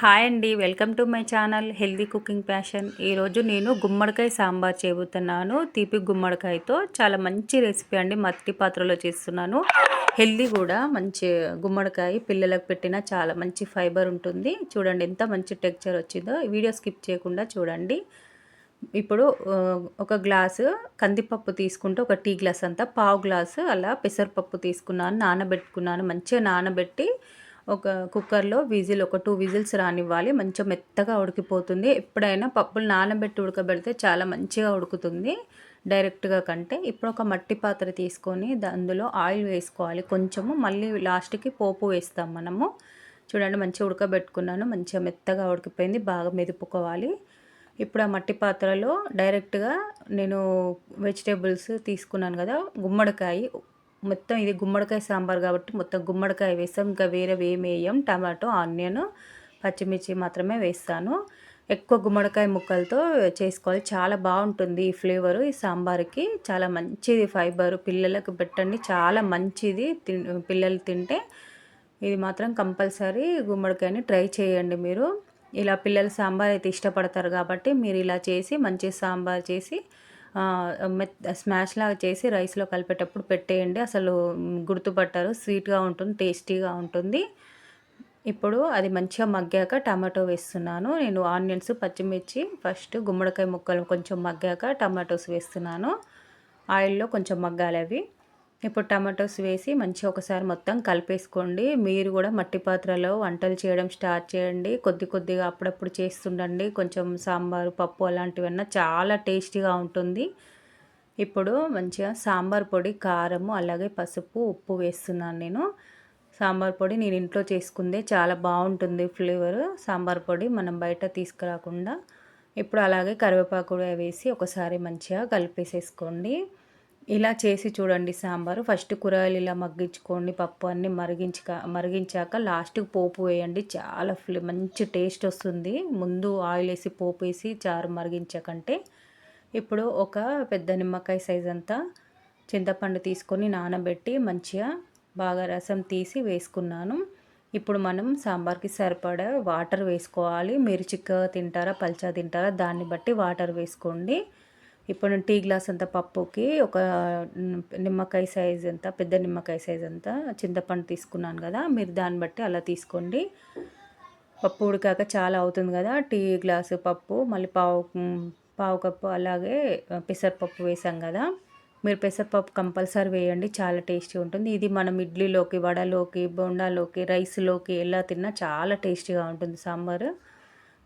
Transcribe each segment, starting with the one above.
Hi అండి. Welcome to my channel healthy cooking passion. ఈరోజు నేను గుమ్మడికాయ సాంబార్ చేయబోతున్నాను తీపి గుమ్మడికాయతో చాలా మంచి రెసిపీ అండి. మట్టి పాత్రలో చేస్తున్నాను. హెల్దీ కూడా మంచి గుమ్మడికాయ పిల్లలకు పెట్టిన చాలా మంచి ఫైబర్ ఉంటుంది. చూడండి ఎంత మంచి టెక్చర్ వచ్చిందో. వీడియో స్కిప్ చేయకుండా చూడండి. ఇప్పుడు ఒక గ్లాసు కందిపప్పు తీసుకుంటే ఒక టీ గ్లాస్ అంతా పావు గ్లాసు అలా పెసరపప్పు తీసుకున్నాను నానబెట్టుకున్నాను. మంచిగా నానబెట్టి ఒక కుక్కర్లో విజిల్ ఒక టూ విజిల్స్ రానివ్వాలి. మంచిగా మెత్తగా ఉడికిపోతుంది. ఎప్పుడైనా పప్పులు నానబెట్టి ఉడకబెడితే చాలా మంచిగా ఉడుకుతుంది. డైరెక్ట్గా కంటే ఇప్పుడు ఒక మట్టి పాత్ర తీసుకొని అందులో ఆయిల్ వేసుకోవాలి. కొంచెము మళ్ళీ లాస్ట్కి పోపు వేస్తాం మనము. చూడండి మంచిగా ఉడకబెట్టుకున్నాను. మంచిగా మెత్తగా ఉడికిపోయింది. బాగా మెదుపుకోవాలి. ఇప్పుడు ఆ మట్టి పాత్రలో డైరెక్ట్గా నేను వెజిటేబుల్స్ తీసుకున్నాను కదా గుమ్మడికాయ మొత్తం ఇది గుమ్మడికాయ సాంబార్ కాబట్టి మొత్తం గుమ్మడికాయ వేస్తాం ఇంకా వేరే ఏమి వేయం. టమాటో ఆనియన్ పచ్చిమిర్చి మాత్రమే వేస్తాను. ఎక్కువ గుమ్మడికాయ ముక్కలతో చేసుకోవాలి. చాలా బాగుంటుంది ఈ ఫ్లేవరు ఈ సాంబార్కి. చాలా మంచిది ఫైబర్. పిల్లలకు పెట్టండి. చాలా మంచిది పిల్లలు తింటే. ఇది మాత్రం కంపల్సరీ గుమ్మడికాయని ట్రై చేయండి మీరు. ఇలా పిల్లలు సాంబార్ అయితే ఇష్టపడతారు కాబట్టి మీరు ఇలా చేసి మంచి సాంబార్ చేసి స్మాష్ లాగా చేసి రైస్లో కలిపేటప్పుడు పెట్టేయండి. అసలు గుర్తుపట్టారు. స్వీట్గా ఉంటుంది టేస్టీగా ఉంటుంది. ఇప్పుడు అది మంచిగా మగ్గాక టమాటో వేస్తున్నాను. నేను ఆనియన్స్ పచ్చిమిర్చి ఫస్ట్ గుమ్మడికాయ ముక్కలు కొంచెం మగ్గాక టమాటోస్ వేస్తున్నాను. ఆయిల్లో కొంచెం మగ్గాలి అవి. ఇప్పుడు టమాటోస్ వేసి మంచిగా ఒకసారి మొత్తం కలిపేసుకోండి. మీరు కూడా మట్టి పాత్రలో వంటలు చేయడం స్టార్ట్ చేయండి. కొద్ది కొద్దిగా అప్పుడప్పుడు చేస్తుండండి. కొంచెం సాంబారు పప్పు అలాంటివన్నా చాలా టేస్టీగా ఉంటుంది. ఇప్పుడు మంచిగా సాంబార్ పొడి కారము అలాగే పసుపు ఉప్పు వేస్తున్నాను నేను. సాంబార్ పొడి నేను ఇంట్లో చేసుకుందే చాలా బాగుంటుంది ఫ్లేవర్. సాంబార్ పొడి మనం బయట తీసుకురాకుండా ఇప్పుడు అలాగే కరివేపాకు వేసి ఒకసారి మంచిగా కలిపేసేసుకోండి. ఇలా చేసి చూడండి సాంబారు. ఫస్ట్ కూరగాయలు ఇలా మగ్గించుకోండి పప్పు అన్నీ మరిగించక మరిగించాక లాస్ట్కి పోపు వేయండి. చాలా మంచి టేస్ట్ వస్తుంది. ముందు ఆయిల్ వేసి పోపు వేసి చారు మరిగించకంటే ఇప్పుడు ఒక పెద్ద నిమ్మకాయ సైజ్ అంతా చింతపండు తీసుకొని నానబెట్టి మంచిగా బాగా రసం తీసి వేసుకున్నాను. ఇప్పుడు మనం సాంబార్కి సరిపడా వాటర్ వేసుకోవాలి. మీరు చిక్కగా తింటారా పల్చా తింటారా దాన్ని బట్టి వాటర్ వేసుకోండి. ఇప్పుడు నేను టీ గ్లాస్ అంత పప్పుకి ఒక నిమ్మకాయ సైజ్ అంత పెద్ద నిమ్మకాయ సైజ్ అంత చింతపండు తీసుకున్నాను కదా మీరు దాన్ని బట్టి అలా తీసుకోండి. పప్పు ఉడికాక చాలా అవుతుంది కదా టీ గ్లాసు పప్పు మళ్ళీ పావు పావు కప్పు అలాగే పెసరపప్పు వేసాం కదా. మీరు పెసరపప్పు కంపల్సరీ వేయండి చాలా టేస్టీ ఉంటుంది. ఇది మనం ఇడ్లీలోకి వడలోకి బొండాలోకి రైస్లోకి ఎలా తిన్నా చాలా టేస్టీగా ఉంటుంది సాంబారు.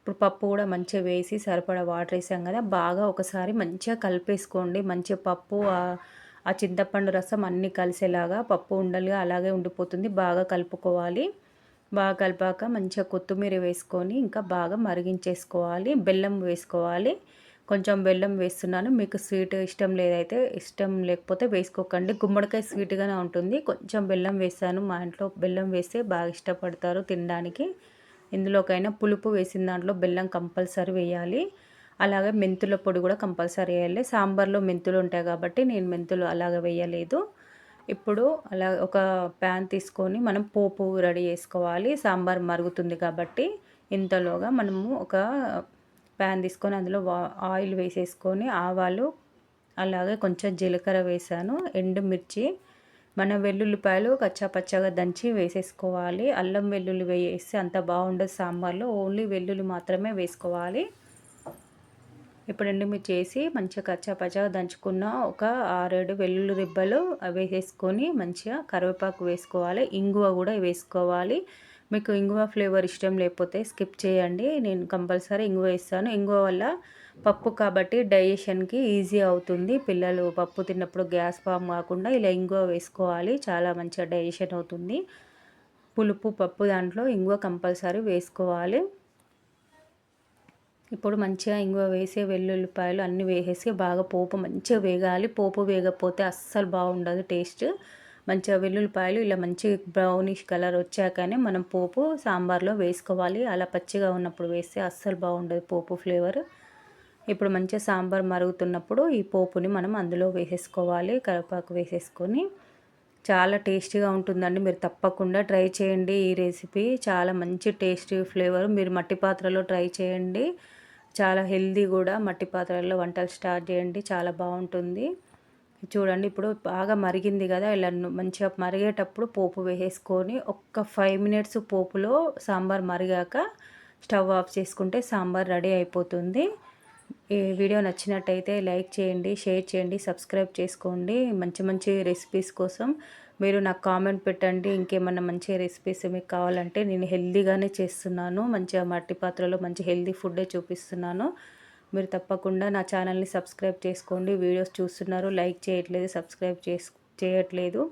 ఇప్పుడు పప్పు కూడా మంచిగా వేసి సరిపడా వాటర్ వేసాం కదా బాగా ఒకసారి మంచిగా కలిపేసుకోండి. మంచిగా పప్పు ఆ చింతపండు రసం అన్నీ కలిసేలాగా పప్పు ఉండలుగా అలాగే ఉండిపోతుంది. బాగా కలుపుకోవాలి. బాగా కలిపాక మంచిగా కొత్తిమీర వేసుకొని ఇంకా బాగా మరిగించేసుకోవాలి. బెల్లం వేసుకోవాలి. కొంచెం బెల్లం వేస్తున్నాను. మీకు స్వీట్ ఇష్టం లేదైతే ఇష్టం లేకపోతే వేసుకోకండి. గుమ్మడికాయ స్వీట్గానే ఉంటుంది. కొంచెం బెల్లం వేసాను మా ఇంట్లో. బెల్లం వేస్తే బాగా ఇష్టపడతారు తినడానికి. ఇందులోకైనా పులుపు వేసిన దాంట్లో బెల్లం కంపల్సరీ వేయాలి. అలాగే మెంతుల పొడి కూడా కంపల్సరీ వేయాలి. సాంబార్లో మెంతులు ఉంటాయి కాబట్టి నేను మెంతులు అలాగ వేయలేదు. ఇప్పుడు అలా ఒక ప్యాన్ తీసుకొని మనం పోపు రెడీ చేసుకోవాలి. సాంబార్ మరుగుతుంది కాబట్టి ఇంతలోగా మనము ఒక ప్యాన్ తీసుకొని అందులో ఆయిల్ వేసేసుకొని ఆవాలు అలాగే కొంచెం జీలకర్ర వేసాను ఎండుమిర్చి మన వెల్లుల్లిపాయలు కచ్చాపచ్చగా దంచి వేసేసుకోవాలి. అల్లం వెల్లుల్లి వేసి అంత బాగుండదు సాంబార్లో. ఓన్లీ వెల్లుల్లి మాత్రమే వేసుకోవాలి. ఇప్పుడు ఎండుమిర్చి వేసి మంచిగా కచ్చాపచ్చగా దంచుకున్న ఒక ఆరేడు వెల్లుల్లి రిబ్బలు వేసేసుకొని మంచిగా కరివేపాకు వేసుకోవాలి. ఇంగువ కూడా వేసుకోవాలి. మీకు ఇంగువ ఫ్లేవర్ ఇష్టం లేకపోతే స్కిప్ చేయండి. నేను కంపల్సరీ ఇంగువ వేస్తాను. ఇంగువ వల్ల పప్పు కాబట్టి డైజెషన్కి ఈజీ అవుతుంది. పిల్లలు పప్పు తిన్నప్పుడు గ్యాస్ ఫామ్ కాకుండా ఇలా ఇంగువ వేసుకోవాలి. చాలా మంచిగా డైజెషన్ అవుతుంది. పులుపు పప్పు దాంట్లో ఇంగువ కంపల్సరీ వేసుకోవాలి. ఇప్పుడు మంచిగా ఇంగువ వేసి వెల్లుల్లిపాయలు అన్నీ వేసేసి బాగా పోపు మంచిగా వేగాలి. పోపు వేగకపోతే అస్సలు బాగుండదు టేస్ట్. మంచిగా వెల్లుల్లిపాయలు ఇలా మంచి బ్రౌనిష్ కలర్ వచ్చాకనే మనం పోపు సాంబార్లో వేసుకోవాలి. అలా పచ్చిగా ఉన్నప్పుడు వేస్తే అస్సలు బాగుండదు పోపు ఫ్లేవర్. ఇప్పుడు మంచిగా సాంబార్ మరుగుతున్నప్పుడు ఈ పోపుని మనం అందులో వేసేసుకోవాలి కరివేపాకు వేసేసుకొని. చాలా టేస్టీగా ఉంటుందండి. మీరు తప్పకుండా ట్రై చేయండి ఈ రెసిపీ. చాలా మంచి టేస్టీ ఫ్లేవర్. మీరు మట్టి పాత్రలో ట్రై చేయండి. చాలా హెల్దీ కూడా మట్టి పాత్రల్లో వంటలు స్టార్ట్ చేయండి. చాలా బాగుంటుంది. చూడండి ఇప్పుడు బాగా మరిగింది కదా ఇలా మంచిగా మరిగేటప్పుడు పోపు వేసేసుకొని ఒక్క ఫైవ్ మినిట్స్ పోపులో సాంబార్ మరిగాక స్టవ్ ఆఫ్ చేసుకుంటే సాంబార్ రెడీ అయిపోతుంది. ఈ వీడియో నచ్చినట్టయితే లైక్ చేయండి షేర్ చేయండి సబ్స్క్రైబ్ చేసుకోండి. మంచి మంచి రెసిపీస్ కోసం మీరు నాకు కామెంట్ పెట్టండి. ఇంకేమన్నా మంచి రెసిపీస్ మీకు కావాలంటే నేను హెల్దీగానే చేస్తున్నాను. మంచిగా మట్టి పాత్రలో మంచి హెల్దీ ఫుడ్డే చూపిస్తున్నాను. మీరు తప్పకుండా నా ఛానల్ని సబ్స్క్రైబ్ చేసుకోండి. వీడియోస్ చూస్తున్నారు లైక్ చేయట్లేదు సబ్స్క్రైబ్ చేసు చేయట్లేదు.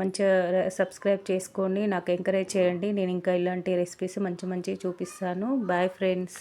మంచిగా సబ్స్క్రైబ్ చేసుకోండి. నాకు ఎంకరేజ్ చేయండి. నేను ఇంకా ఇలాంటి రెసిపీస్ మంచి మంచి చూపిస్తాను. Bye friends.